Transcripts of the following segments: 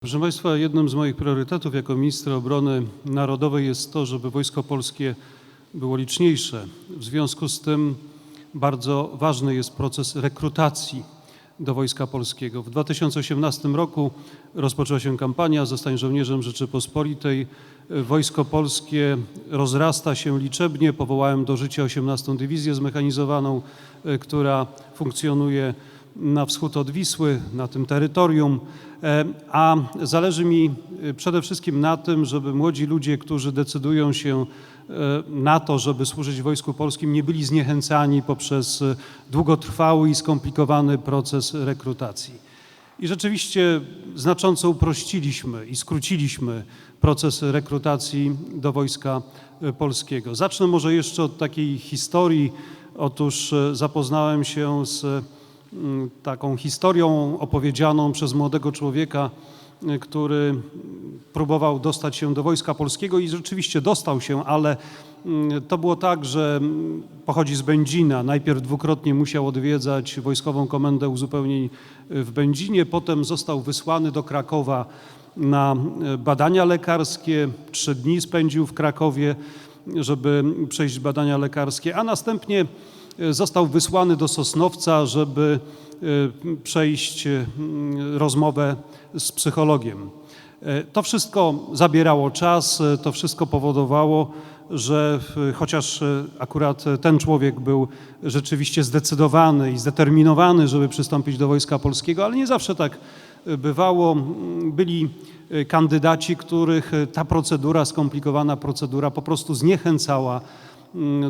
Proszę Państwa, jednym z moich priorytetów jako ministra obrony narodowej jest to, żeby Wojsko Polskie było liczniejsze. W związku z tym bardzo ważny jest proces rekrutacji do Wojska Polskiego. W 2018 roku rozpoczęła się kampania Zostań żołnierzem Rzeczypospolitej. Wojsko Polskie rozrasta się liczebnie. Powołałem do życia 18. Dywizję Zmechanizowaną, e, która funkcjonuje na wschód od Wisły, na tym terytorium, E, a zależy mi e, przede wszystkim na tym, żeby młodzi ludzie, którzy decydują się e, na to, żeby służyć Wojsku Polskim, nie byli zniechęcani poprzez długotrwały i skomplikowany proces rekrutacji. I rzeczywiście znacząco uprościliśmy i skróciliśmy proces rekrutacji do Wojska Polskiego. Zacznę może jeszcze od takiej historii. Otóż zapoznałem się z taką historią opowiedzianą przez młodego człowieka, e, który próbował dostać się do Wojska Polskiego i rzeczywiście dostał się, ale mm, to było tak, że mm, pochodzi z Będzina. Najpierw dwukrotnie musiał odwiedzać Wojskową Komendę Uzupełnień w Będzinie, potem został wysłany do Krakowa na e, badania lekarskie. Trzy dni spędził w Krakowie, żeby przejść badania lekarskie, a następnie został wysłany do Sosnowca, żeby e, przejść e, rozmowę z psychologiem. To wszystko zabierało czas, to wszystko powodowało, że chociaż akurat ten człowiek był rzeczywiście zdecydowany i zdeterminowany, żeby przystąpić do Wojska Polskiego, ale nie zawsze tak bywało. Mm, Byli kandydaci, których ta procedura, skomplikowana procedura po prostu zniechęcała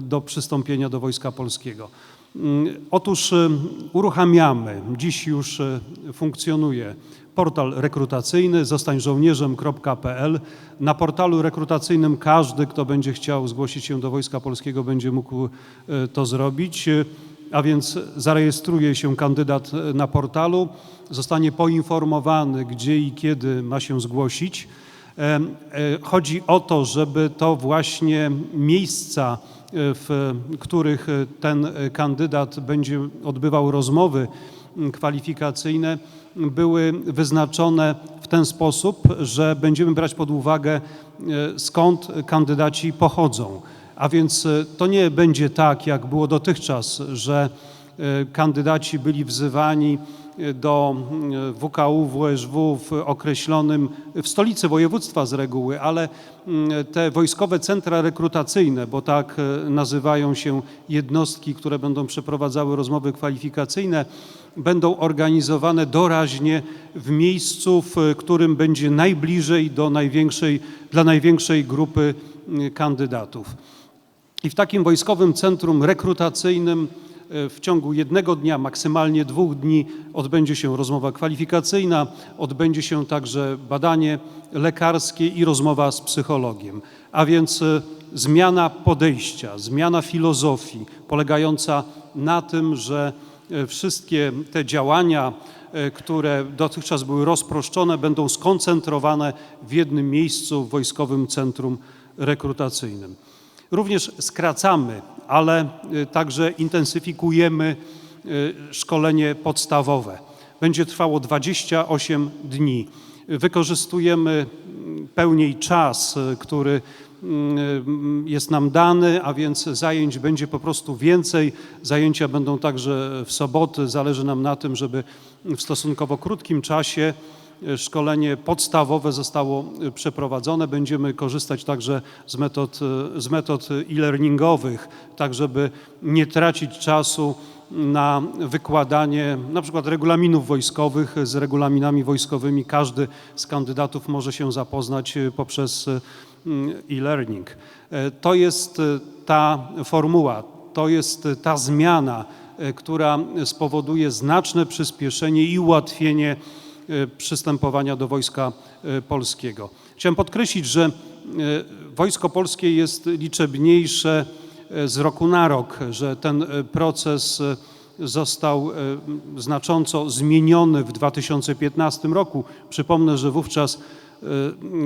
do przystąpienia do Wojska Polskiego. Mm, Otóż e, uruchamiamy, dziś już e, funkcjonuje portal rekrutacyjny zostańżołnierzem.pl. Na portalu rekrutacyjnym każdy, kto będzie chciał zgłosić się do Wojska Polskiego, będzie mógł e, to zrobić. A więc zarejestruje się kandydat na portalu, zostanie poinformowany, gdzie i kiedy ma się zgłosić. E, Chodzi o to, żeby to właśnie miejsca, e, w których e, ten kandydat będzie odbywał rozmowy kwalifikacyjne, były wyznaczone w ten sposób, że będziemy brać pod uwagę, skąd kandydaci pochodzą. A więc to nie będzie tak, jak było dotychczas, że kandydaci byli wzywani do mm, WKU, WSW w określonym, w stolicy województwa z reguły, ale te wojskowe centra rekrutacyjne, bo tak e, nazywają się jednostki, które będą przeprowadzały rozmowy kwalifikacyjne, będą organizowane doraźnie w miejscu, w którym będzie najbliżej do największej, dla największej grupy kandydatów. I w takim wojskowym centrum rekrutacyjnym e, w ciągu jednego dnia, maksymalnie dwóch dni odbędzie się rozmowa kwalifikacyjna, odbędzie się także badanie lekarskie i rozmowa z psychologiem. A więc e, zmiana podejścia, zmiana filozofii polegająca na tym, że e, wszystkie te działania, które dotychczas były rozproszczone, będą skoncentrowane w jednym miejscu w Wojskowym Centrum Rekrutacyjnym. Również skracamy, ale y, także intensyfikujemy y, szkolenie podstawowe. Będzie trwało 28 dni. Wykorzystujemy mm, pełniej czas, y, który mm, jest nam dany, a więc zajęć będzie po prostu więcej. Zajęcia będą także w soboty. Zależy nam na tym, żeby w stosunkowo krótkim czasie szkolenie podstawowe zostało e, przeprowadzone. Będziemy korzystać także z metod, e, z metod e-learningowych, tak żeby nie tracić czasu na wykładanie na przykład regulaminów wojskowych. Z regulaminami wojskowymi każdy z kandydatów może się zapoznać e, poprzez e-learning. E, To jest ta formuła, to jest ta zmiana, która spowoduje znaczne przyspieszenie i ułatwienie przystępowania do Wojska e, Polskiego. Chciałem podkreślić, że e, Wojsko Polskie jest liczebniejsze z roku na rok, że ten proces został znacząco zmieniony w 2015 roku. Przypomnę, że wówczas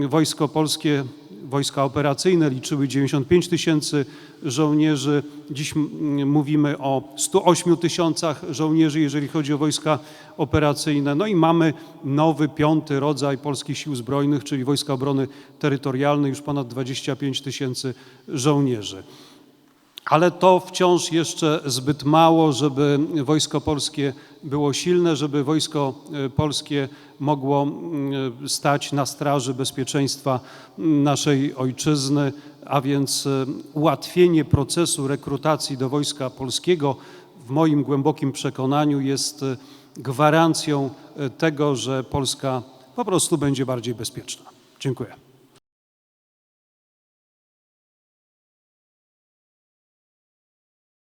Wojsko Polskie wojska operacyjne liczyły 95 tysięcy żołnierzy. Dziś mówimy o 108 tysiącach żołnierzy, jeżeli chodzi o wojska operacyjne. No i mamy nowy, piąty rodzaj polskich sił zbrojnych, czyli Wojska Obrony Terytorialnej, już ponad 25 tysięcy żołnierzy. Ale to wciąż jeszcze zbyt mało, żeby wojsko polskie było silne, żeby wojsko e, polskie mogło mm, stać na straży bezpieczeństwa naszej ojczyzny, a więc e, ułatwienie procesu rekrutacji do wojska polskiego w moim głębokim przekonaniu jest e, gwarancją e, tego, że Polska po prostu będzie bardziej bezpieczna. Dziękuję.